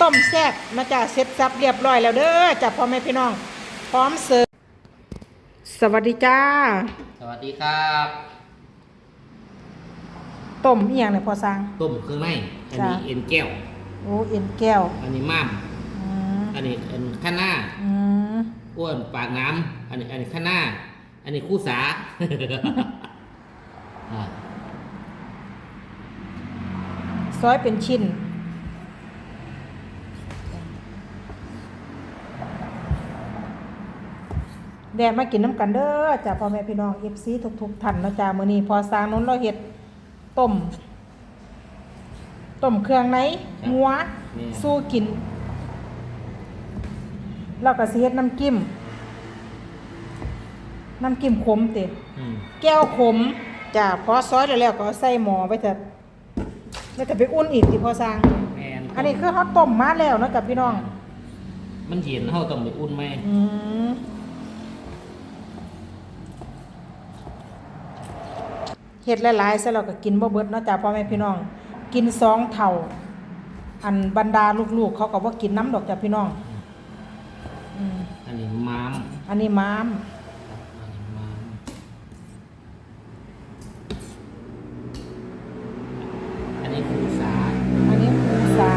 ต้มแซ่บมาจ้าเสร็จสับเรียบร้อยแล้วเด้อจ้าพ่อแม่พี่น้อง พร้อมเสิร์ฟสวัสดีจ้า สวัสดีครับต้มเอียงเนี่ยพอสร้างต้มเครื่องในอันนี้จ้ะ เอ็นแก้ว โอ้เอ็นแก้วอันนี้ม้ามอืมอันนี้อันข้างหน้าอืมอ้วนปากน้ำอันนี้อันนี้ข้างหน้าอันนี้คู่สา อ่าซอยเป็นชิ้น แดดมากินน้ำกันเด้อจ้าพ่อแม่พี่น้องเอฟซีทุกๆท่านเนาะจ้ามื้อนี้พอสร้างนู้นเราเฮ็ดต้มต้มเครื่องในงัวสู้กินเราก็สิเฮ็ดน้ำจิ้มน้ำจิ้มขมติอืมแก้วขมจ้าพอซอยแล้วแล้วก็เอาใส่หม้อไว้จะไว้จะไปอุ่นอีกที่พอสร้าง แมนอันนี้คือเขาต้มมาแล้วเนาะกับพี่น้อง มันเย็นเขาต้องไปอุ่นไหมอืม เฮ็ดหลายๆซะแล้วก็กินบ่เบิดเนาะจ้าพ่อแม่พี่น้อง กินสองเท่า อันบรรดาลูกๆ เขาก็บ่กินน้ำดอกจ้าพี่น้องอืมอันนี้ม้ามอันนี้ม้ามครับอันนี้ม้ามอันนี้คู่สาอันนี้ภูษา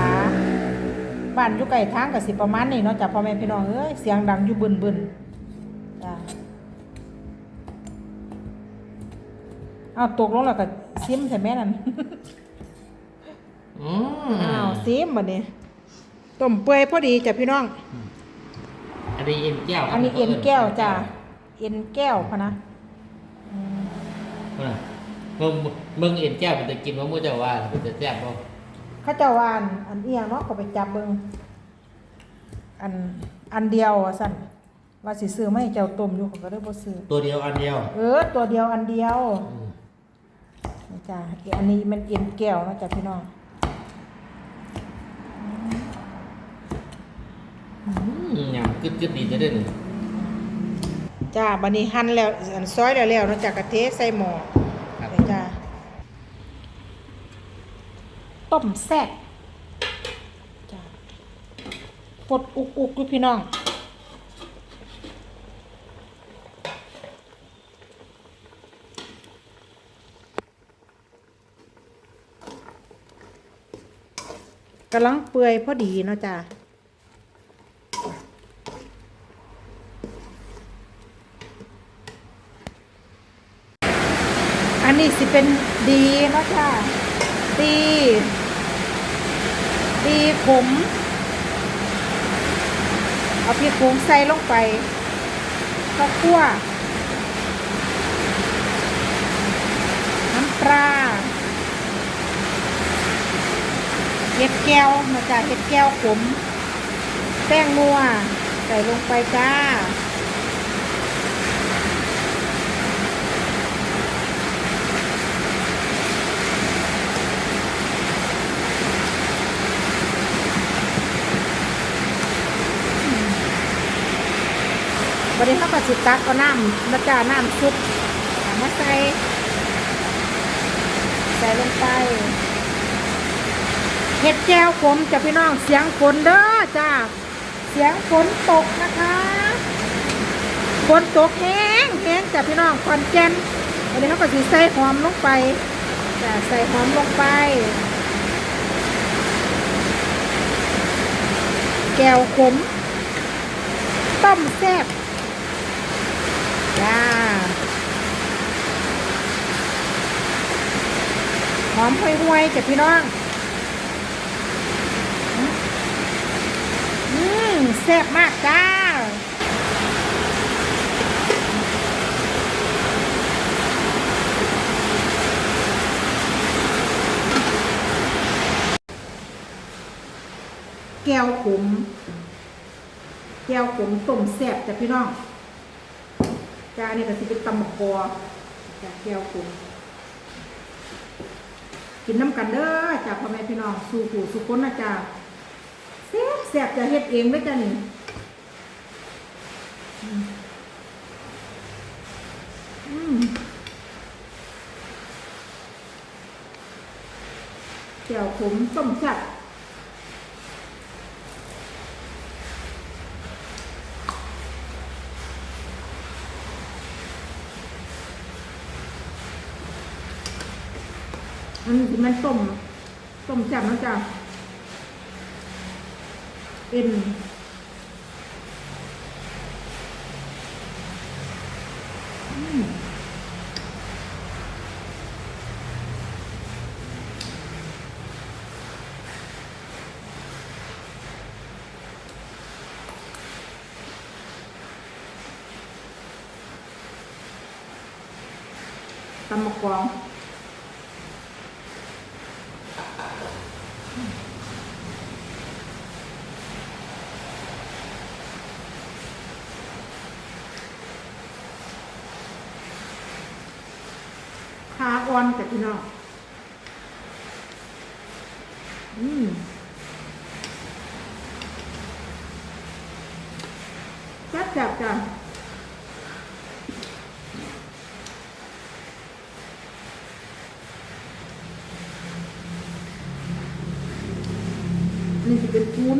บ้านอยู่ใกล้ทางก็สิประมาณนี้เนาะจ้าพ่อแม่พี่น้องเอ้ยเสียงดังอยู่บึนๆ อาตกลงแล้วก็ซิมใช่ไหมนั่นอืมอ้าวซีมบัดนี้ต้มเปื่อยพอดีจ้ะพี่น้อง อันนี้เอ็นแก้วครับอันนี้เอ็นแก้วจ้ะเอ็นแก้วพะนะอืมเออมึงมึงเอ็นแก้วมันจะกินว่ามึงจะว่ามันจะแซ่บบ่เข้าเจ้าวาอันอันเอียงเนาะก็ไปจับเบิงอันอันเดียวว่าสั่นว่าสิซื้อไม่เจ้าต้มอยู่เขาก็ได้บ่ซื้อตัวเดียวอันเดียว เออ ตัวเดียวอันเดียว อืม นี่จ้ะอันนี้มันเอ็นแก้วเนาะจ้ะพี่น้องอืมยำกึดกึดดีจะได้หนึ่งจ้าบัดนี้หั่นแล้วอันซอยแล้วแล้วเนาะจ้ะกะเทใส่หม้อครับนี่จ้ะต้มแซ่บจ้ะปดอุกอุกอยู่พี่น้อง กำลังเปื่อยพอดีเนาะจ้ะอันนี้สิเป็นดีเนาะจ้ะดีดีขมเอาพริกผงใส่ลงไปข้าวคั่ว น้ำปลา เห็ด แก้วมาจากเห็ดแก้วขม แป้งนัวใส่ลงไปจ้า วันนี้เขาก็สิตักเอาน้ำมาจ้าน้ำซุปมาใส่ ใส่ลงไป เห็ดแก้วขมจะพี่น้องเสียงฝนเด้อจ้า เสียงฝนตกนะคะฝนตกแห้งแห้งจ้ะพี่น้องคอนแกนวันนี้เขาก็สิใส่หอมลงไปจ้ะใส่หอมลงไป แก้วขมต้มแซ่บจ้าหอมห่วยๆจ้ะพี่น้อง อืม แซ่บมากจ้าแก้วขมแก้วขมต้มแซ่บจ้ะพี่น้องจ้านี่ก็สิเป็นตำบักอจ้ะแก้วขมกินน้ำกันเด้อจ้าพ่อแม่พี่น้อง สู่ผู้สุคนนะจ้า แซ่บแซ่บจะเห็ดเองไหมจ๊ะนี่แจีวขมส้มจัดมันมันต้มต้มแซ่บนะจ๊ะ เอ็นอืมตำมะกวางขา อนแต่พี่น้องอืมแซ่บจับจ้ะอันนี้จะเป็นปูน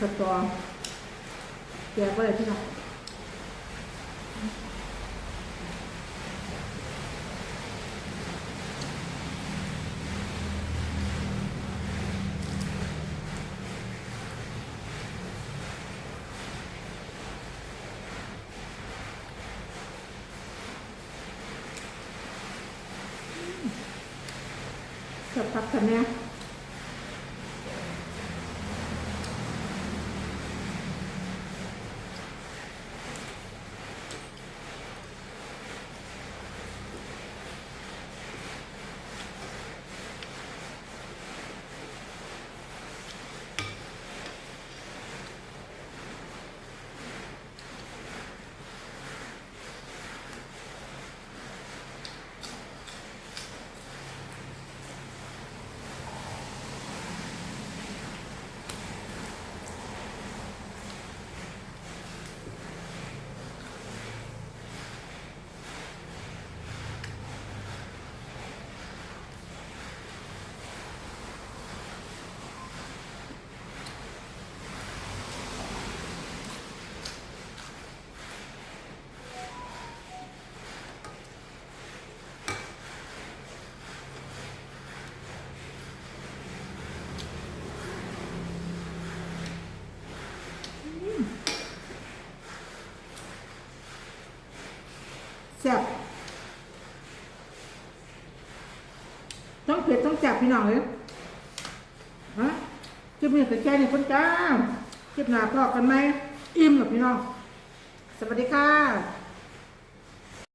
สตอแกะไปเลยพี่น้องสับพักกันเนี่ย แซ่บต้องเผ็ดต้องแซ่บพี่น้องเลยฮะคลิปนี้ก็แกงในคนจ้าคลิปหน้าพอกันไหมอิ่มหรอพี่น้อง สวัสดีค่ะ